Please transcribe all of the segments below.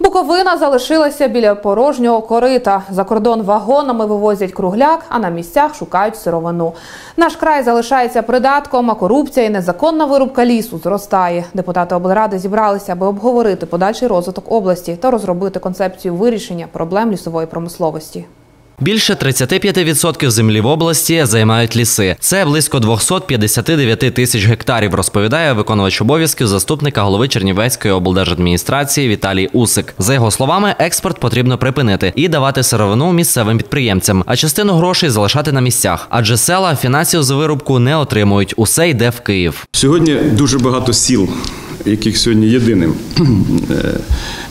Буковина залишилася біля порожнього корита. За кордон вагонами вивозять кругляк, а на місцях шукають сировину. Наш край залишається придатком, а корупція і незаконна вирубка лісу зростає. Депутати облради зібралися, аби обговорити подальший розвиток області та розробити концепцію вирішення проблем лісової промисловості. Більше 35% землі в області займають ліси. Це близько 259 тисяч гектарів, розповідає виконувач обов'язків заступника голови Чернівецької облдержадміністрації Віталій Усик. За його словами, експорт потрібно припинити і давати сировину місцевим підприємцям, а частину грошей залишати на місцях, адже села фінансів з вирубку не отримують. Усе йде в Київ. Сьогодні дуже багато сіл, яких сьогодні єдиним е,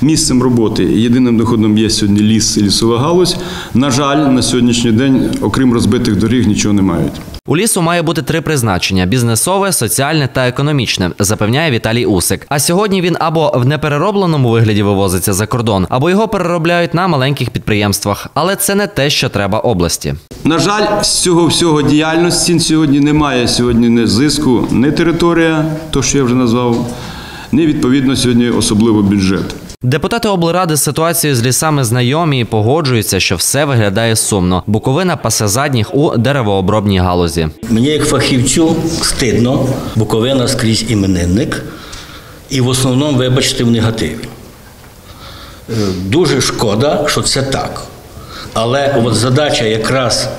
місцем роботи, єдиним доходом є сьогодні ліс і лісова галузь. На жаль, на сьогоднішній день, окрім розбитих доріг, нічого не мають. У лісу має бути три призначення: бізнесове, соціальне та економічне, запевняє Віталій Усик. А сьогодні він або в непереробленому вигляді вивозиться за кордон, або його переробляють на маленьких підприємствах. Але це не те, що треба області. На жаль, з цього всього діяльності сьогодні немає сьогодні не зиску, не територія, то що я вже назвав, не відповідно сьогодні особливо бюджет. Депутати облради з ситуацією з лісами знайомі і погоджуються, що все виглядає сумно. Буковина пасе задніх у деревообробній галузі. Мені як фахівцю стидно, Буковина скрізь іменинник, і в основному, вибачте, в негативі. Е, Дуже шкода, що це так. Але от задача якраз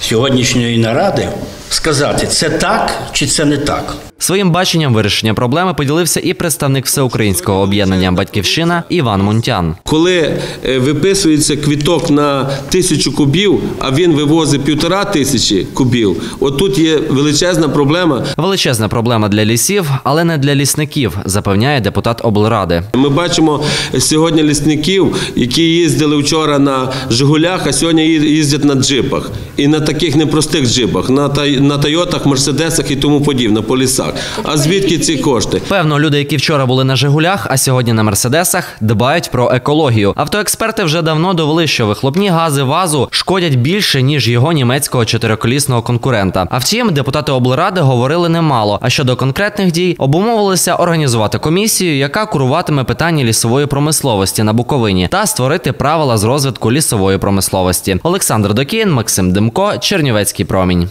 сьогоднішньої наради сказати, це так чи це не так. Своїм баченням вирішення проблеми поділився і представник всеукраїнського об'єднання Батьківщина Іван Мунтян. Коли е, виписується квіток на тисячу кубів, а він вивозить півтора тисячі кубів, отут є величезна проблема. Величезна проблема для лісів, але не для лісників, запевняє депутат облради. Ми бачимо сьогодні лісників, які їздили вчора на Жигулях, а сьогодні їздять на джипах. І на таких непростих джипах, на, на Тойотах, Мерседесах і тому подібне, по лісах. А звідки ці кошти? Певно, люди, які вчора були на Жигулях, а сьогодні на Мерседесах, дбають про екологію. Автоексперти вже давно довели, що вихлопні гази ВАЗу шкодять більше ніж його німецького чотириколісного конкурента. А втім, депутати облради говорили немало. А щодо конкретних дій, обумовилися організувати комісію, яка куруватиме питання лісової промисловості на Буковині, та створити правила з розвитку лісової промисловості. Олександр Докін, Максим Демко, Чернівецький промінь.